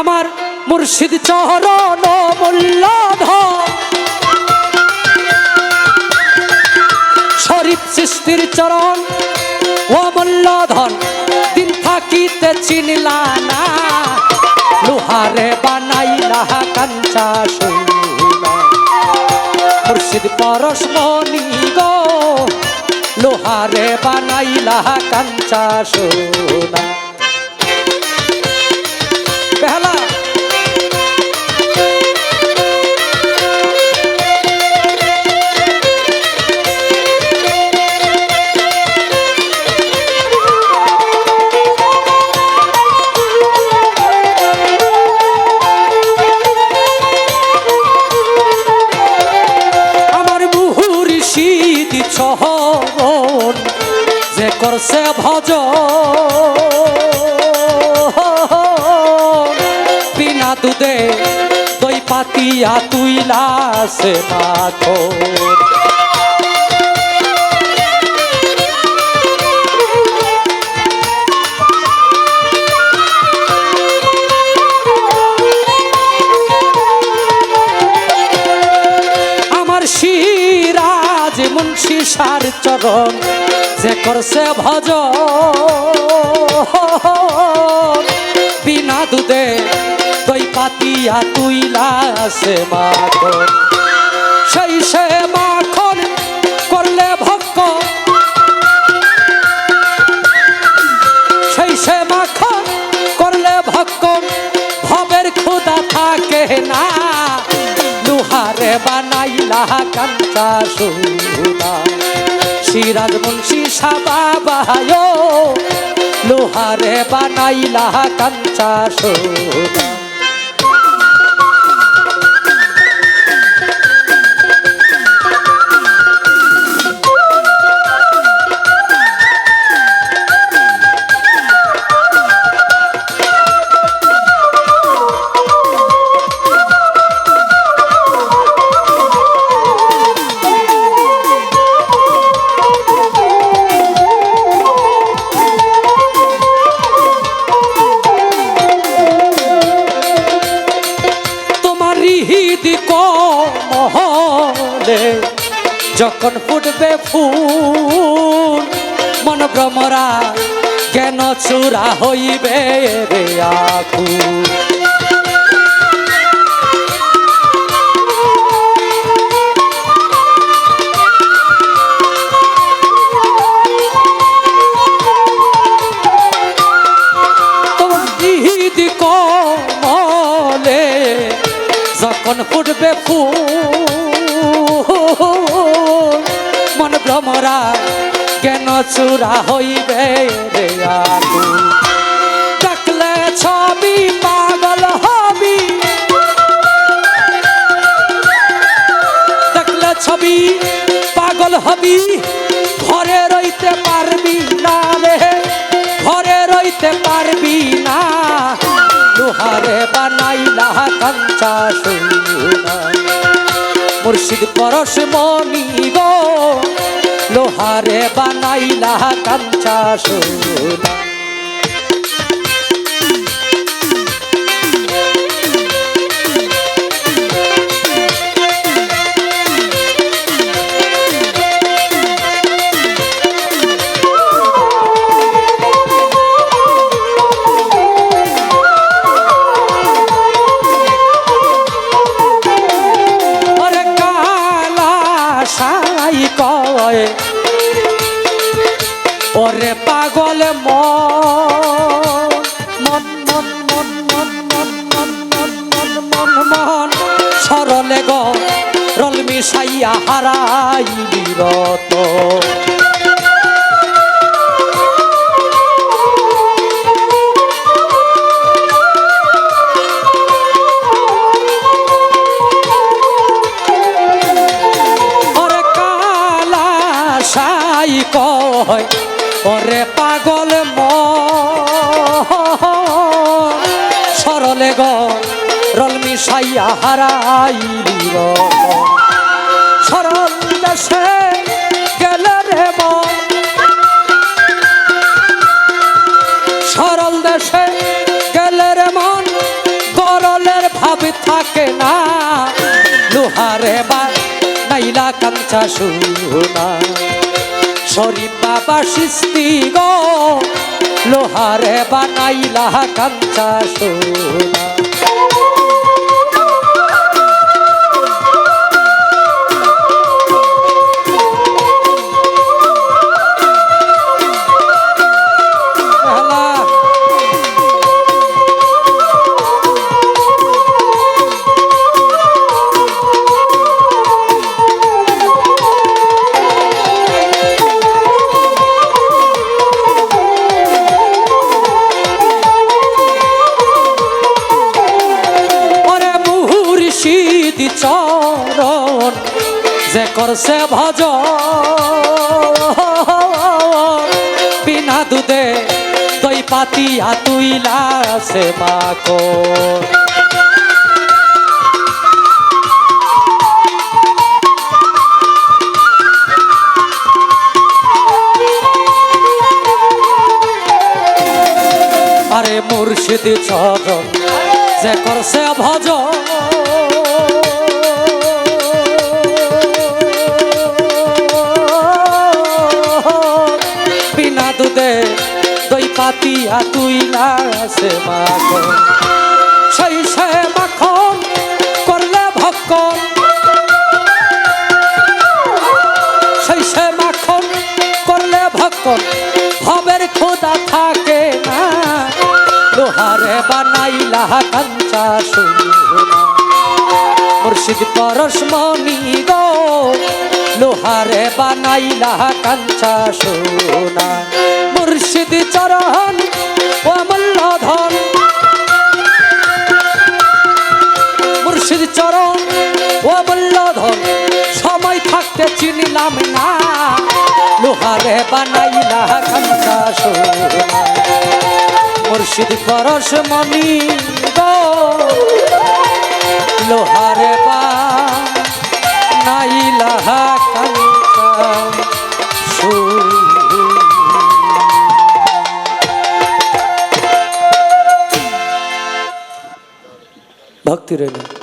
আমার মুর্শিদ চরণ মূল্যধন। শরীফ সৃষ্টির চরণ ও মূল্যধন দিন থাকিতে চিনলা না। লোহারে বানাইলা কাঞ্চা মুর্শিদ পরশমণি গো লোহারে বানাইলা কাঞ্চা সোনা করছে ভজ। বিনা দুধে দই পাতিয়া তুইলা সে মাখন সার চরণ যে করছে ভজ বিনা দুধে দই পাতিয়া তুইলা সে মাখন। সেই সে মাখন কান্তা সুদা সিরাজ মুন্সি সাবা বাহায়। লোহারে বানাইলা কাঞ্চা সোনা মহলে যখন ফুটবে ফুল মন ভ্রমরা জ্ঞান চূড়া হইবে রে আকুল যখন ফুটবে ফুল। মন ভ্রমরা কেন চূড়া হইবে রে ছবি, পাগল হবি। দেখলে ছবি, পাগল হবি। বানাইলা কাঞ্চা মুর্শিদ পরশ মনি গো লোহারে বানাইলা কাঞ্চা সোনা পাগল মন। মন মন মন মন মন মন মন মন মন। সরলে গ রলমি সাইয়া হারাই বিরত। ওরে কালা সাইয়া হারাইল সরল দেশে গেলে রে সরল দেশে গেলে রে মন। থাকে না। লোহারে বা নাইলা কাঞ্চা সোনা শরীফ বাবা সৃষ্টি গো। লোহারে বানাইলা কাঞ্চা সোনা যে করছে ভজ। বিনা দুধে দই পাতিয়া তুইলা সে মাকো আরে মুর্শিদ চরণ যে করছে ভজ পাতিয়া তুই সে মাখন। সেই মাখন করলে ভক্ষণ। সেই মাখন করলে ভক্ষণ। ভবের খোদা থাকে না। লোহারে বানাইলা কাঞ্চা মুর্শিদ পরশমণি গো, লোহারে বানাইলা কাঞ্চা সোনা মুর্শিদ চরণ ও মল্লধন মুর্শিদ চরণ ও মল্লধন সময় থাকতে চিনিলাম না। লোহারে বানাইলা কাঞ্চা সোনা। মুর্শিদ পরশ মণি গো, লোহারে বা भक्ति रहना।